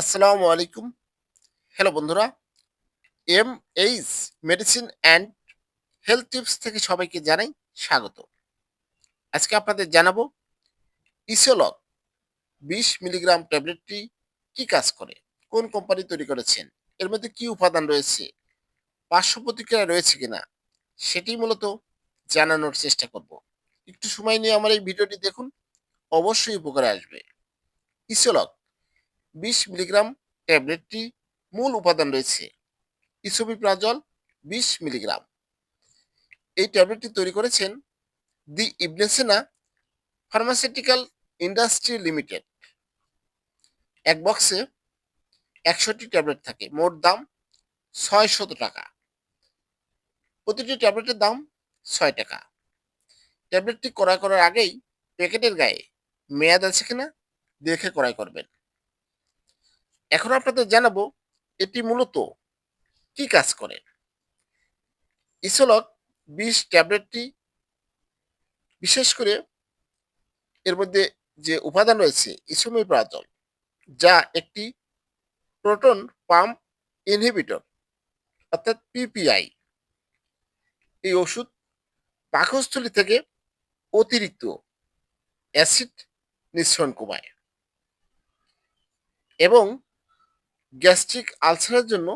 আসসালামু আলাইকুম। হ্যালো বন্ধুরা M H medicine and health tips থেকে সবাইকে জানাই স্বাগত। আজকে আপনাদের জানাব ইসোলক বিশ মিলিগ্রাম ট্যাবলেটটি কি কাজ করে, কোন কোম্পানি তৈরি করেছেন, এর মধ্যে কি উপাদান রয়েছে, পার্শ্ব প্রতিক্রিয়া রয়েছে কিনা, সেটি মূলত জানানোর চেষ্টা করব। একটু সময় নিয়ে আমার এই ভিডিওটি দেখুন, অবশ্যই উপকারে আসবে। ইসোলক বিশ মিলিগ্রাম ট্যাবলেটটি মূল উপাদান রয়েছে। ইসোবিপ্রাজল বিশ মিলিগ্রাম। এই ট্যাবলেটটি তৈরি করেছেন the Ibn Sina pharmaceutical industry limited. এক বক্সে একশোটি ট্যাবলেট থাকে, মোট দাম ছয় শত টাকা। প্রতিটি ট্যাবলেটের দাম ছয় টাকা। ট্যাবলেটটি ক্রয় করার আগেই প্যাকেটের গায়ে মেয়াদ আছে কিনা দেখে ক্রয় করবেন। এখন আপনাদের জানাব, এটি মূলত কি কাজ করে? ইসোলক বিষ ট্যাবলেটটি বিশেষ করে এর মধ্যে যে উপাদান রয়েছে, ইসোমিপ্রাজল, যা একটি প্রোটন পাম্প ইনহিবিটর, অর্থাৎ পিপিআই। এই ওষুধ পাকস্থলী থেকে অতিরিক্ত অ্যাসিড নিঃসরণ কমায় এবং গ্যাস্ট্রিক আলসারের জন্য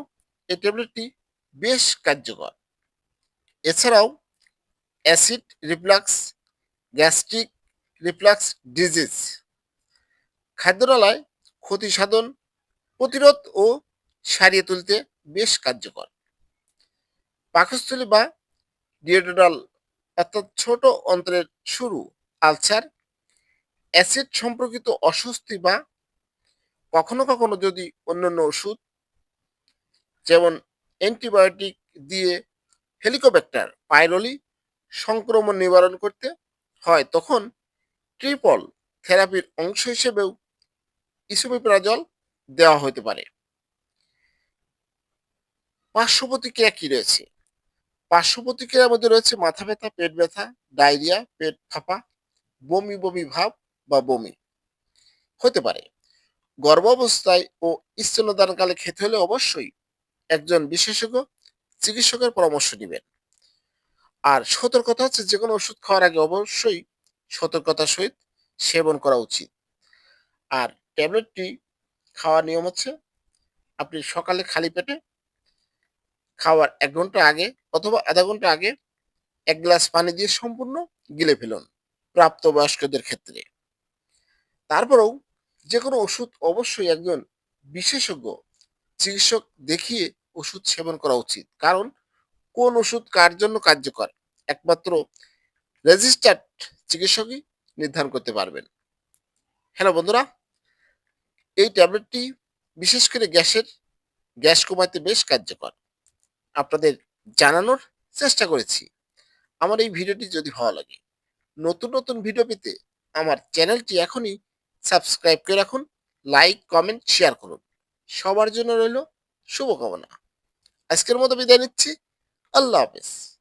এই ট্যাবলেটটি বেশ কার্যকর। এছাড়াও acid reflux, gastric reflux disease, খাদ্যনালায় ক্ষতি সাধন, প্রতিরোধ ও সারিয়ে তুলতে বেশ কার্যকর। পাকস্থলী বা ডিওডোরাল অর্থাৎ ছোট অন্তরের শুরু আলসার, অ্যাসিড সম্পর্কিত অস্বস্তি বা কখনো কখনো যদি অন্যান্য ওষুধ, যেমন অ্যান্টিবায়োটিক দিয়ে হেলিকোব্যাক্টার পাইরোলি সংক্রমণ নিবারণ করতে হয়, তখন ট্রিপল থেরাপির অংশ হিসেবেও ইসোমিপ্রাজল দেওয়া হতে পারে। পার্শ্ব প্রতিক্রিয়া কি রয়েছে? পার্শ্ব প্রতিক্রিয়ার মধ্যে রয়েছে মাথা ব্যথা, পেট ব্যথা, ডায়রিয়া, পেট ফাঁপা, বমি বমি ভাব বা বমি। হতে পারে। গর্ভাবস্থায় ও স্তন্যদানকালে খেতে হলে অবশ্যই একজন বিশেষজ্ঞ চিকিৎসকের পরামর্শ নেবেন। আর সতর্কতা হচ্ছে যে কোনো ওষুধ খাওয়ার আগে অবশ্যই সতর্কতার সহিত সেবন করা উচিত। আর ট্যাবলেটটি খাওয়ার নিয়ম হচ্ছে আপনি সকালে খালি পেটে খাওয়ার এক ঘণ্টা আগে অথবা আধা ঘণ্টা আগে এক গ্লাস পানি দিয়ে সম্পূর্ণ গিলে ফেলুন প্রাপ্তবয়স্কদের ক্ষেত্রে। তারপরেও যে কোনো ওষুধ অবশ্যই একজন বিশেষজ্ঞ চিকিৎসক দেখিয়ে ওষুধ সেবন করা উচিত। কারণ কোন ওষুধ কার জন্য কার্যকর? একমাত্র রেজিস্টার্ড চিকিৎসকই নির্ধারণ করতে পারবেন। হ্যালো বন্ধুরা, এই ট্যাবলেটটি বিশেষ করে গ্যাসের, গ্যাস কমাতে বেশ কার্যকর। আপনাদের জানানোর চেষ্টা করেছি। আমার এই ভিডিওটি যদি ভালো লাগে, নতুন নতুন ভিডিও পেতে আমার চ্যানেলটি এখনই সাবস্ক্রাইব করে রাখুন, লাইক, কমেন্ট শেয়ার করুন। সবার জন্য রইল শুভকামনা। আজকের মতো বিদায় নিচ্ছি। আল্লাহ হাফেজ।